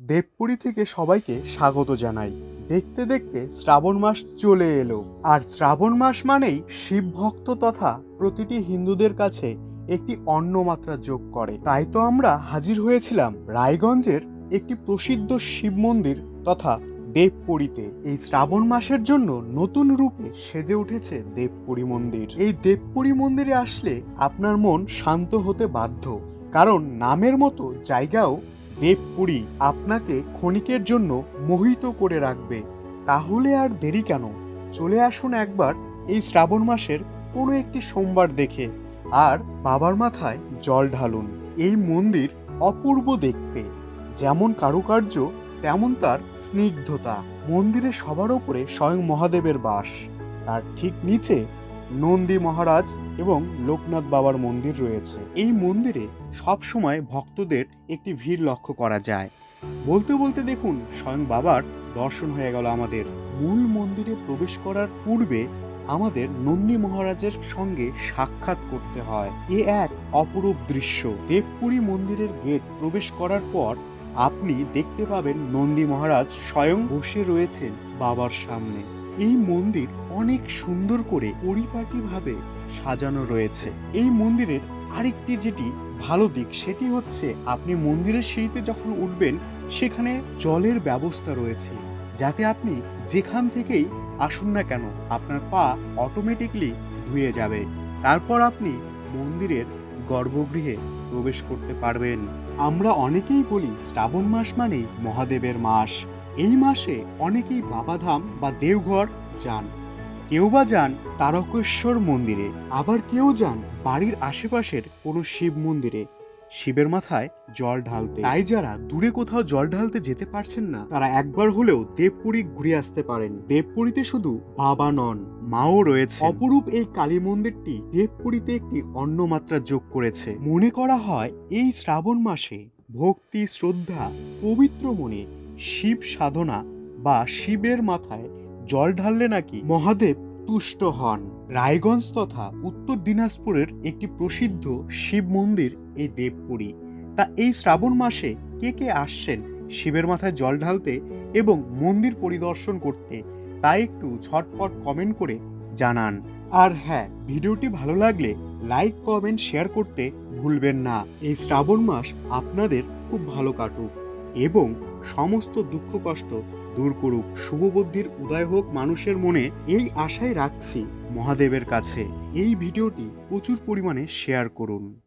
দেবপুরী থেকে সবাইকে স্বাগত জানাই। দেখতে দেখতে শ্রাবণ মাস চলে এলো। আর শ্রাবণ মাস মানেই শিব ভক্ত তথা প্রতিটি হিন্দুদের কাছে একটি অন্য মাত্রা যোগ করে। তাই তো আমরা হাজির হয়েছিলাম রায়গঞ্জের একটি প্রসিদ্ধ শিব মন্দির তথা দেবপুরীতে। এই শ্রাবণ মাসের জন্য নতুন রূপে সেজে উঠেছে দেবপুরী মন্দির। এই দেবপুরী মন্দিরে আসলে আপনার মন শান্ত হতে বাধ্য। কারণ নামের মতো জায়গাও দেবপুরী আপনাকে ক্ষণিকের জন্য মোহিত করে রাখবে। তাহলে আর দেরি কেন? চলে আসুন একবার এই শ্রাবণ মাসের কোনো একটি সোমবার দেখে আর বাবার মাথায় জল ঢালুন। এই মন্দির অপূর্ব দেখতে। যেমন কারুকার্য, তেমন তার স্নিগ্ধতা। মন্দিরে সবার ওপরে স্বয়ং মহাদেবের বাস। তার ঠিক নিচে নন্দী মহারাজ এবং লোকনাথ বাবার মন্দির রয়েছে। এই মন্দিরে সবসময় ভক্তদের একটি ভিড় লক্ষ্য করা যায়। বলতে বলতে দেখুন, স্বয়ং বাবার দর্শন হয়ে গেল আমাদের। মূল মন্দিরে প্রবেশ করার পূর্বে আমাদের নন্দী মহারাজের সঙ্গে সাক্ষাৎ করতে হয়। এ এক অপরূপ দৃশ্য। দেবপুরী মন্দিরের গেট প্রবেশ করার পর আপনি দেখতে পাবেন নন্দী মহারাজ স্বয়ং বসে রয়েছেন বাবার সামনে। এই মন্দির অনেক সুন্দর করে পরিপাটিভাবে সাজানো রয়েছে। এই মন্দিরের আরেকটি যেটি ভালো দিক, সেটি হচ্ছে আপনি মন্দিরের সিঁড়িতে যখন উঠবেন, সেখানে জলের ব্যবস্থা রয়েছে। যাতে আপনি যেখান থেকেই আসুন না কেন, আপনার পা অটোমেটিকলি ধুয়ে যাবে। তারপর আপনি মন্দিরের গর্ভগৃহে প্রবেশ করতে পারবেন। আমরা অনেকেই বলি, শ্রাবণ মাস মানেই মহাদেবের মাস। এই মাসে অনেকেই বাবাধাম বা দেওঘর যান। কেউ বা যান তারকেশ্বর মন্দিরে, আবার কেউ যান বাড়ির আশেপাশের কোনো শিব মন্দিরে। শিবের মাথায় জল ঢালতে। তাই যারা দূরে কোথাও জল ঢালতে যেতে পারছেন না, তারা একবার হলেও দেবপুরী ঘুরে আসতে পারেন। দেবপুরীতে শুধু বাবা নন, মাও রয়েছে। অপরূপ এই কালী মন্দিরটি দেবপুরীতে একটি অন্য মাত্রা যোগ করেছে। মনে করা হয় এই শ্রাবণ মাসে ভক্তি, শ্রদ্ধা, পবিত্র মনে শিব সাধনা বা শিবের মাথায় জল ঢাললে নাকি? মহাদেব তুষ্ট হন। রায়গঞ্জ তথা উত্তর দিনাজপুরের একটি প্রসিদ্ধ শিব মন্দির, এই দেবপুরী। তা এই শ্রাবণ মাসে কে কে আসছেন শিবের মাথায় জল ঢালতে এবং মন্দির পরিদর্শন করতে, তা একটু ঝটপট কমেন্ট করে জানান। আর হ্যাঁ ভিডিওটি ভালো লাগলে লাইক কমেন্ট শেয়ার করতে ভুলবেন না। এই শ্রাবণ মাস আপনাদের খুব ভালো কাটুক। এবং সমস্ত দুঃখ কষ্ট দূর করুক। শুভবুদ্ধির উদয় হোক মানুষের মনে এই আশাই রাখছি মহাদেবের কাছে। এই ভিডিওটি প্রচুর পরিমাণে শেয়ার করুন।